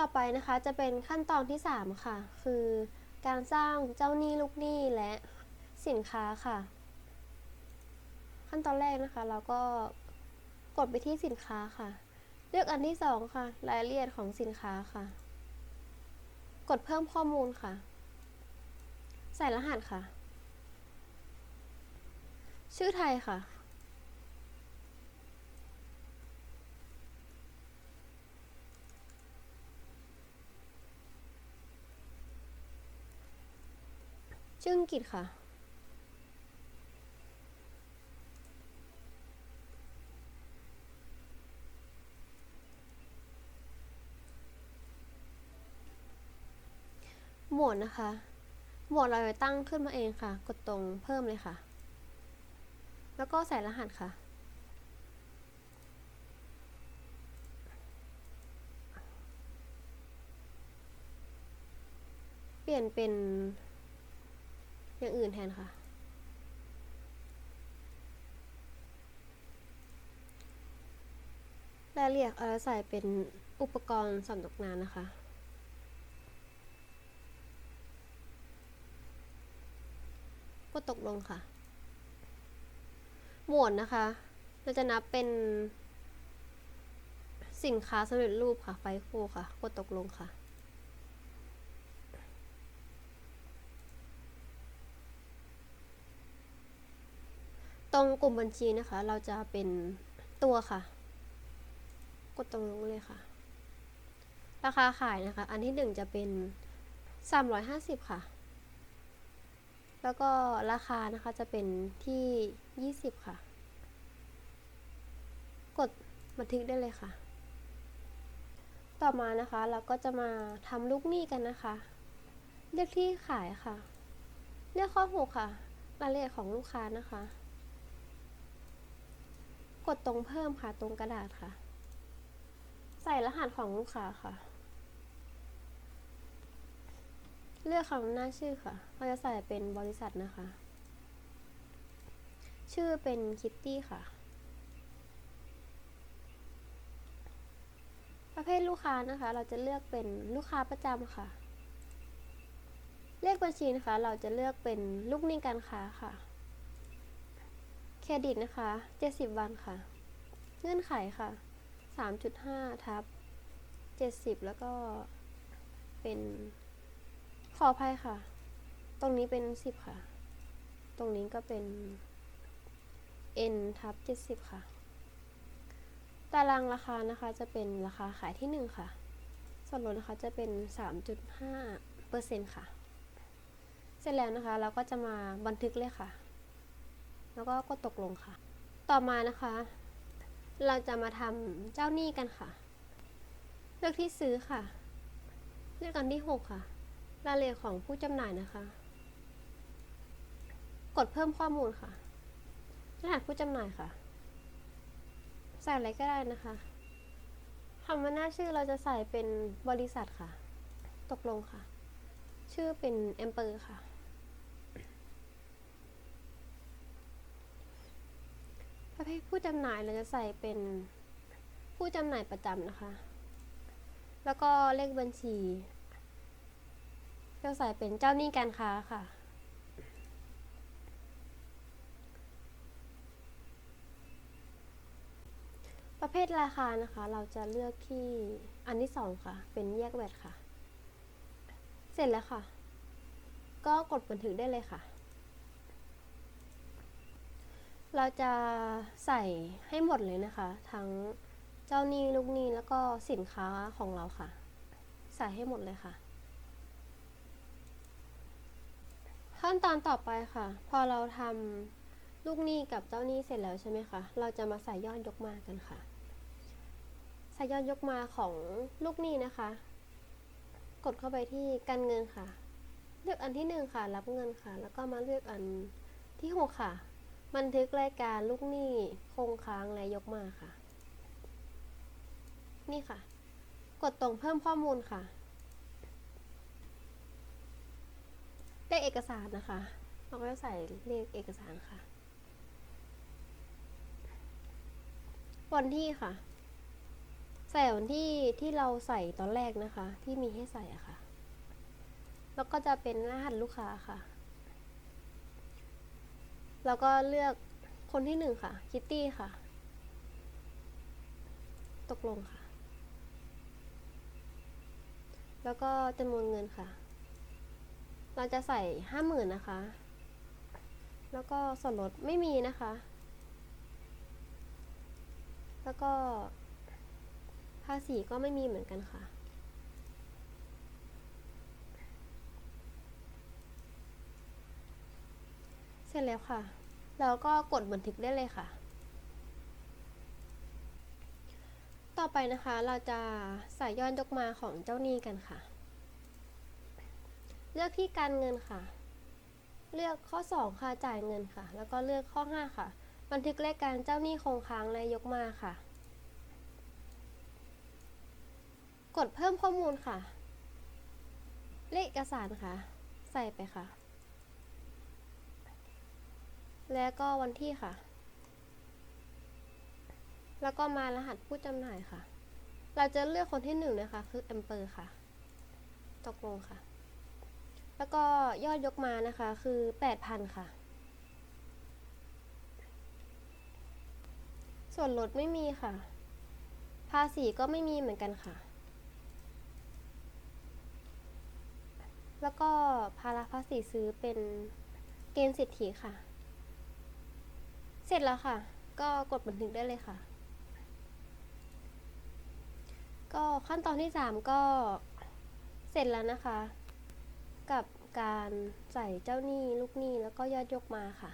ต่อไปนะคะจะเป็นขั้นตอนที่ 3 ค่ะ คือการสร้างเจ้าหนี้ลูกหนี้และสินค้าค่ะ ขั้นตอนแรกนะคะเราก็กดไปที่สินค้าค่ะ เลือกอันที่ 2 ค่ะ รายละเอียดของสินค้าค่ะ กดเพิ่มข้อมูลค่ะ ใส่รหัสค่ะ ชื่อไทยค่ะ ชื่ออังกฤษค่ะ หมวดนะคะ หมวดเราจะตั้งขึ้นมาเองค่ะ กดตรงเพิ่มเลยค่ะ แล้วก็ใส่รหัสค่ะ เปลี่ยนเป็น อย่างอื่นแทนค่ะรายละเอียดเอาใส่เป็นอุปกรณ์สำนักงานนะคะก็ตกลงค่ะ หมวดนะคะ เราจะนับเป็น สินค้าสำเร็จรูปค่ะ ไฟคู่ค่ะ กดตกลงค่ะ ตรงกลุ่มบัญชีนะคะ เราจะเป็นตัวค่ะ กดตรงลงเลยค่ะ ราคาขายนะคะ อันที่หนึ่งจะเป็น 350 ค่ะ แล้วก็ราคานะคะจะเป็นที่ 20 ค่ะ กดบันทึกได้เลยค่ะ ต่อมานะคะเราก็จะมาทำลูกหนี้กันนะคะ เลือกที่ขายค่ะ เลือกข้อ6ค่ะ รายละเอียดของลูกค้านะคะ ดตรงเพิ่มค่ะ ตรงกระดาษค่ะ ใส่รหัสของลูกค้าค่ะ เลือกคำหน้าชื่อค่ะ เราจะใส่เป็นบริษัทนะคะ ชื่อเป็นคิตตี้ค่ะ ประเภทลูกค้านะคะ เราจะเลือกเป็นลูกค้าประจำค่ะ เลขบัญชีนะคะ เราจะเลือกเป็นลูกหนี้การค้าค่ะ เครดิตนะคะ 70 วันค่ะ เงื่อนไขค่ะ 3.5 ทับ 70 แล้วก็เป็น ขออภัยค่ะ ตรงนี้เป็น 10 ค่ะ ตรงนี้ก็เป็น n ทับ 70 ค่ะ ตารางราคานะคะจะเป็นราคาขายที่ 1 ค่ะ ส่วนลดนะคะจะเป็น 3.5เปอร์เซ็นต์ค่ะ เสร็จแล้วนะคะ เราก็จะมาบันทึกเลยค่ะ แล้วก็กดตกลงค่ะ ต่อมานะคะ เราจะมาทำเจ้าหนี้กันค่ะ เลือกที่ซื้อค่ะ เลือกอันที่ 6 ค่ะรายละเอียดของผู้จำหน่ายนะคะ กดเพิ่มข้อมูลค่ะ รหัสผู้จำหน่ายค่ะ ใส่อะไรก็ได้นะคะคำว่าหน้าชื่อเราจะใส่เป็นบริษัทค่ะ ตกลงค่ะ ชื่อเป็นแอมเปอร์ค่ะ ประเภทผู้จำหน่ายเราจะใส่เป็นผู้จำหน่ายประจำนะคะ แล้วก็เลขบัญชีเราใส่เป็นเจ้าหนี้การค้าค่ะประเภทราคานะคะ เราจะเลือกที่อันที่สองค่ะ เป็นแยกแวดค่ะ เสร็จแล้วค่ะ ก็กดบันทึกได้เลยค่ะ เราจะใส่ให้หมดเลยนะคะ ทั้งเจ้าหนี้ลูกหนี้แล้วก็สินค้าของเราค่ะ ใส่ให้หมดเลยค่ะ ขั้นตอนต่อไปค่ะ พอเราทำลูกหนี้กับเจ้าหนี้เสร็จแล้วใช่ไหมคะเราจะมาใส่ยอดยกมากันค่ะ ใส่ยอดยกมาของลูกหนี้นะคะ กดเข้าไปที่การเงินค่ะ เลือกอันที่หนึ่งค่ะ รับเงินค่ะ แล้วก็มาเลือกอันที่หกค่ะ บันทึกรายการลูกหนี้คงค้างและยกมาค่ะ นี่ค่ะ กดตรงเพิ่มข้อมูลค่ะ เลขเอกสารนะคะ เราก็จะใส่เลขเอกสารค่ะ วันที่ค่ะ ใส่วันที่ที่เราใส่ตอนแรกนะคะ ที่มีให้ใส่อะค่ะ แล้วก็จะเป็นรหัสลูกค้าค่ะ แล้วก็เลือกคนที่หนึ่งค่ะ คิตตี้ค่ะ ตกลงค่ะ แล้วก็จำนวนเงินค่ะ เราจะใส่ห้าหมื่นนะคะ แล้วก็ส่วนลดไม่มีนะคะ แล้วก็ภาษีก็ไม่มีเหมือนกันค่ะ เสร็จแล้วค่ะ แล้วก็กดบันทึกได้เลยค่ะ ต่อไปนะคะเราจะใส่ย้อดยกมาของเจ้าหนี้กันค่ะ เลือกที่การเงินค่ะ เลือกข้อ 2 ค่ะจ่ายเงินค่ะ แล้วก็เลือกข้อ 5 ค่ะ บันทึกเลขการเจ้าหนี้คงค้างและยกมาค่ะ กดเพิ่มข้อมูลค่ะ เลขเอกสารค่ะ ใส่ไปค่ะ แล้วก็วันที่ค่ะ แล้วก็มารหัสผู้จำหน่ายค่ะ เราจะเลือกคนที่หนึ่งนะคะ คือ a m p e r ค่ะ ตกลงค่ะ แล้วก็ยอดยกมานะคะ คือ8,000ค่ะ ส่วนลดไม่มีค่ะ ภาษีก็ไม่มีเหมือนกันค่ะ แล้วก็ภาระภาษีซื้อเป็นเกณฑ์สิทธิค่ะ เสร็จแล้วค่ะ ก็กดบันทึกได้เลยค่ะ ก็ขั้นตอนที่ 3 ก็เสร็จแล้วนะคะ กับการใส่เจ้าหนี้ลูกหนี้แล้วก็ยอดยกมาค่ะ